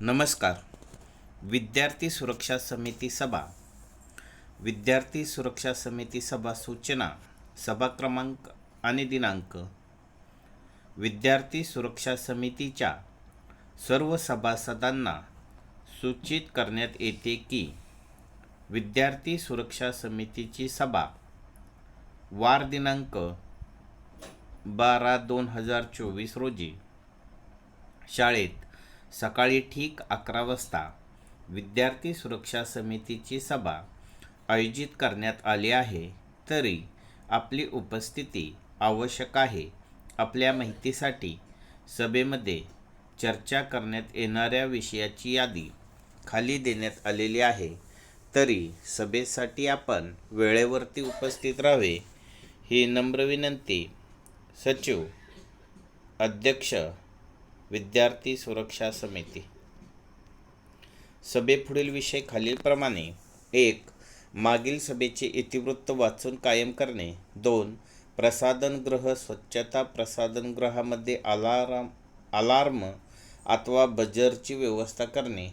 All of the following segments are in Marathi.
नमस्कार. विद्यार्थी सुरक्षा समिती सभा. विद्यार्थी सुरक्षा समिती सभा सूचना सभा क्रमांक आणि दिनांक. विद्यार्थी सुरक्षा समितीच्या सर्व सभासदांना सूचित करण्यात येते की विद्यार्थी सुरक्षा समितीची सभा वार दिनांक बारा दोन हजार चोवीस रोजी शाळेत सकाळी ठीक अकरा वाजता विद्यार्थी सुरक्षा समितीची सभा आयोजित करण्यात आली आहे. तरी आपली उपस्थिती आवश्यक आहे. आपल्या माहितीसाठी सभेमध्ये चर्चा करण्यात येणाऱ्या विषयाची यादी खाली देण्यात आलेली आहे. तरी सभेसाठी आपण वेळेवरती उपस्थित राहावे ही नम्र विनंती. सचिव अध्यक्ष विद्यार्थी सुरक्षा समिती. सभेपुढील विषय खालीलप्रमाणे एक मागील सभेचे इतिवृत्त वाचून कायम करणे. दोन प्रसाधनगृह स्वच्छता प्रसाधनगृहामध्ये अलाराम अलार्म अथवा बजरची व्यवस्था करणे.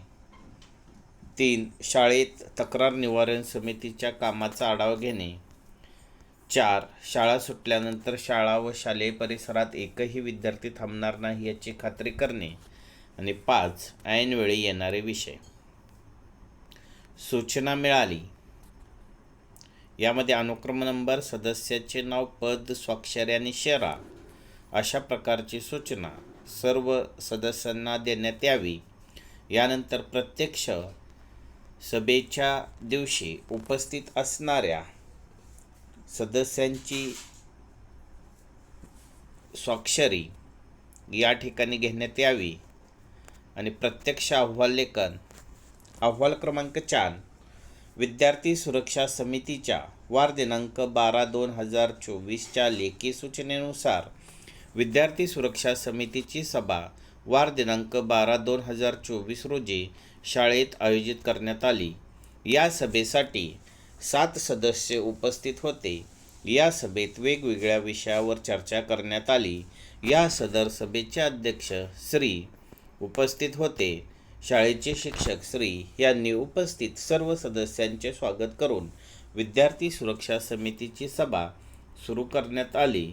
तीन शाळेत तक्रार निवारण समितीच्या कामाचा आढावा घेणे. चार. शाळा सुटल्यानंतर शाळा व शालेय परिसरात एकही विद्यार्थी थांबणार नाही याची खात्री करणे. आणि पाच. ऐनवेळी येणारे विषय. सूचना मिळाली. यामध्ये अनुक्रम नंबर सदस्याचे नाव पद स्वाक्षरी आणि शेरा अशा प्रकारची सूचना सर्व सदस्यांना देण्यात यावी. यानंतर प्रत्यक्ष सभेच्या दिवशी उपस्थित असणाऱ्या सदस्यांची स्वाक्षरी या ठिकाणी घेण्यात यावी. आणि प्रत्यक्ष अहवाल लेखन अहवाल क्रमांक चार विद्यार्थी सुरक्षा समितीच्या वार दिनांक बारा दोन हजार चोवीसच्या लेखी सूचनेनुसार विद्यार्थी सुरक्षा समितीची सभा वार दिनांक बारा दोन हजार चोवीस रोजी शाळेत आयोजित करण्यात आली. या सभेसाठी सात सदस्य उपस्थित होते. या सभेत वेगवेगळ्या विषयावर चर्चा करण्यात आली. या सदर सभेचे अध्यक्ष श्री उपस्थित होते. शाळेचे शिक्षक श्री यांनी उपस्थित सर्व सदस्यांचे स्वागत करून विद्यार्थी सुरक्षा समितीची सभा सुरू करण्यात आली.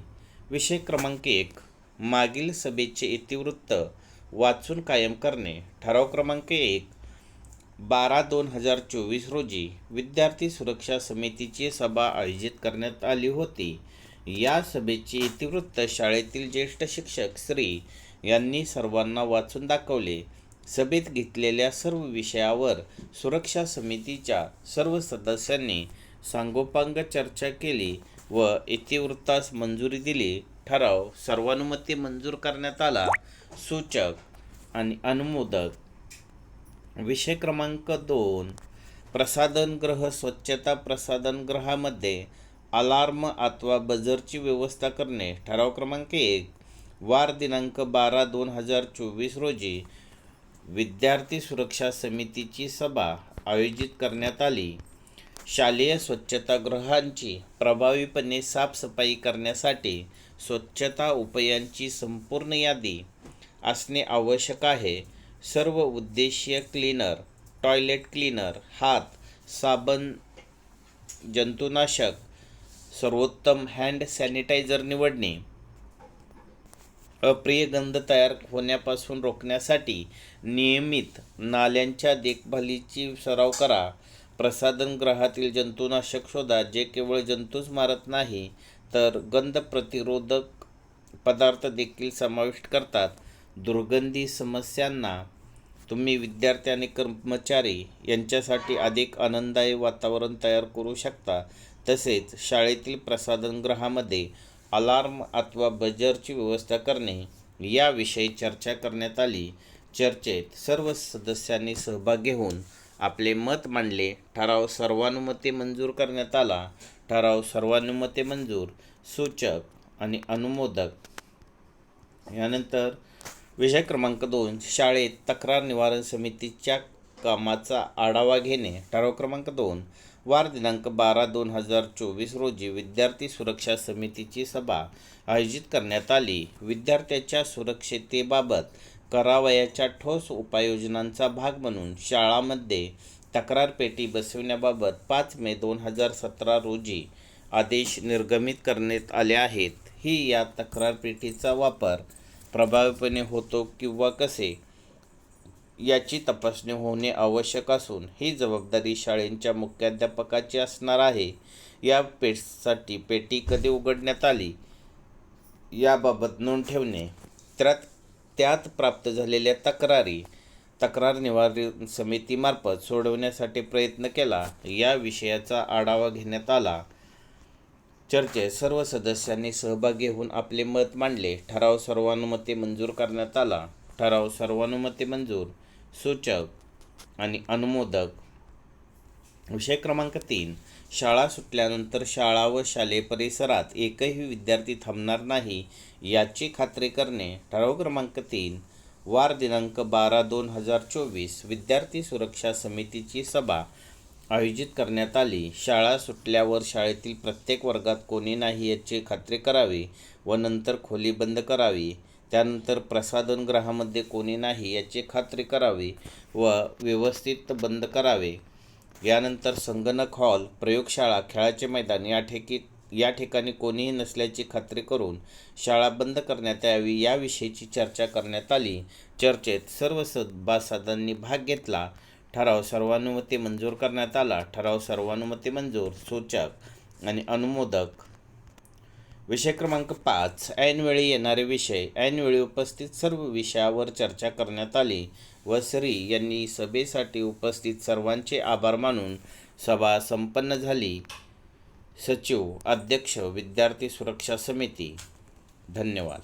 विषय क्रमांक एक मागील सभेचे इतिवृत्त वाचून कायम करणे. ठराव क्रमांक एक बारा दोन हजार चोवीस रोजी विद्यार्थी सुरक्षा समितीची सभा आयोजित करण्यात आली होती. या सभेचे इतिवृत्त शाळेतील ज्येष्ठ शिक्षक श्री यांनी सर्वांना वाचून दाखवले. सभेत घेतलेल्या सर्व विषयावर सुरक्षा समितीच्या सर्व सदस्यांनी सांगोपांग चर्चा केली व इतिवृत्तास मंजुरी दिली. ठराव सर्वानुमते मंजूर करण्यात आला. सूचक आणि अनुमोदक विषय क्रमांक दोन. प्रसाधनगृह स्वच्छता प्रसाधनगृहामध्ये अलार्म अथवा बजरची व्यवस्था करणे. ठराव क्रमांक एक. वार दिनांक बारा दोन हजार चोवीस रोजी विद्यार्थी सुरक्षा समितीची सभा आयोजित करण्यात आली. शालेय स्वच्छतागृहांची प्रभावीपणे साफसफाई करण्यासाठी स्वच्छता उपायांची संपूर्ण यादी असणे आवश्यक आहे. सर्व उद्देशीय क्लीनर टॉयलेट क्लीनर हात साबण जंतुनाशक सर्वोत्तम हँड सॅनिटायझर निवडणे. अप्रिय गंध तयार होण्यापासून रोखण्यासाठी नियमित नाल्यांच्या देखभालीची सराव करा. प्रसाधनगृहातील जंतुनाशक शोधा जे केवळ जंतूच मारत नाही तर गंध प्रतिरोधक पदार्थ देखील समाविष्ट करतात. दुर्गंधी समस्यांना तुम्ही विद्यार्थी आणि कर्मचारी यांच्यासाठी अधिक आनंददायी वातावरण तयार करू शकता. तसेच शाळेतील प्रसाधनगृहामध्ये अलार्म अथवा बजरची व्यवस्था करणे याविषयी चर्चा करण्यात आली. चर्चेत सर्व सदस्यांनी सहभाग घेऊन आपले मत मांडले. ठराव सर्वानुमते मंजूर करण्यात आला. ठराव सर्वानुमते मंजूर. सूचक आणि अनुमोदक. यानंतर विषय क्रमांक दोन शाळेत तक्रार निवारण समितीच्या कामाचा आढावा घेणे. ठराव क्रमांक दोन वार दिनांक बारा दोन हजार चोवीस रोजी विद्यार्थी सुरक्षा समितीची सभा आयोजित करण्यात आली. विद्यार्थ्याच्या सुरक्षितेबाबत करावयाच्या ठोस उपाययोजनांचा भाग म्हणून शाळांमध्ये तक्रार पेटी बसविण्याबाबत पाच मे दोन हजार सतरा रोजी आदेश निर्गमित करण्यात आले आहेत. ही या तक्रार पेटीचा वापर प्रभावीपणे होतो किंवा कसे याची तपासणी होणे आवश्यक असून ही जबाबदारी शाळेंच्या मुख्याध्यापकाची असणार आहे. या पेट्ससाठी पेटी कधी उघडण्यात आली याबाबत नोंद ठेवणे त्यात त्यात प्राप्त झालेल्या तक्रारी तक्रार निवारण समितीमार्फत सोडवण्यासाठी प्रयत्न केला या विषयाचा आढावा घेण्यात आला. चर्चेत सर्व सदस्यांनी सहभागी होऊन आपले मत मांडले. ठराव सर्वानुमते मंजूर करण्यात आला. ठराव सर्वानुमते मंजूर. सूचक आणि अनुमोदक. विषय क्रमांक तीन. शाळा सुटल्यानंतर शाळा व शालेय परिसरात एकही विद्यार्थी थांबणार नाही याची खात्री करणे. ठराव क्रमांक तीन. वार दिनांक बारा दोन हजार चोवीस. विद्यार्थी सुरक्षा समितीची सभा. आयोजित करण्यात आली. शाळा सुटल्यावर शाळेतील प्रत्येक वर्गात कोणी नाही याची खात्री करावी व नंतर खोली बंद करावी. त्यानंतर प्रसाधनगृहामध्ये कोणी नाही याची खात्री करावी व व्यवस्थित बंद करावे. यानंतर संगणक हॉल प्रयोगशाळा खेळाचे मैदान या ठेकी या ठिकाणी कोणीही नसल्याची खात्री करून शाळा बंद करण्यात यावी याविषयीची चर्चा करण्यात आली. चर्चेत सर्व सभासदांनी भाग घेतला. ठराव सर्वानुमते मंजूर करण्यात आला. ठराव सर्वानुमते मंजूर सूचक आणि अनुमोदक. विषय क्रमांक पाच. ऐनवेळी येणारे विषय ऐनवेळी उपस्थित सर्व विषयावर चर्चा करण्यात आली व श्री यांनी सभेसाठी उपस्थित सर्वांचे आभार मानून सभा संपन्न झाली. सचिव अध्यक्ष विद्यार्थी सुरक्षा समिती. धन्यवाद.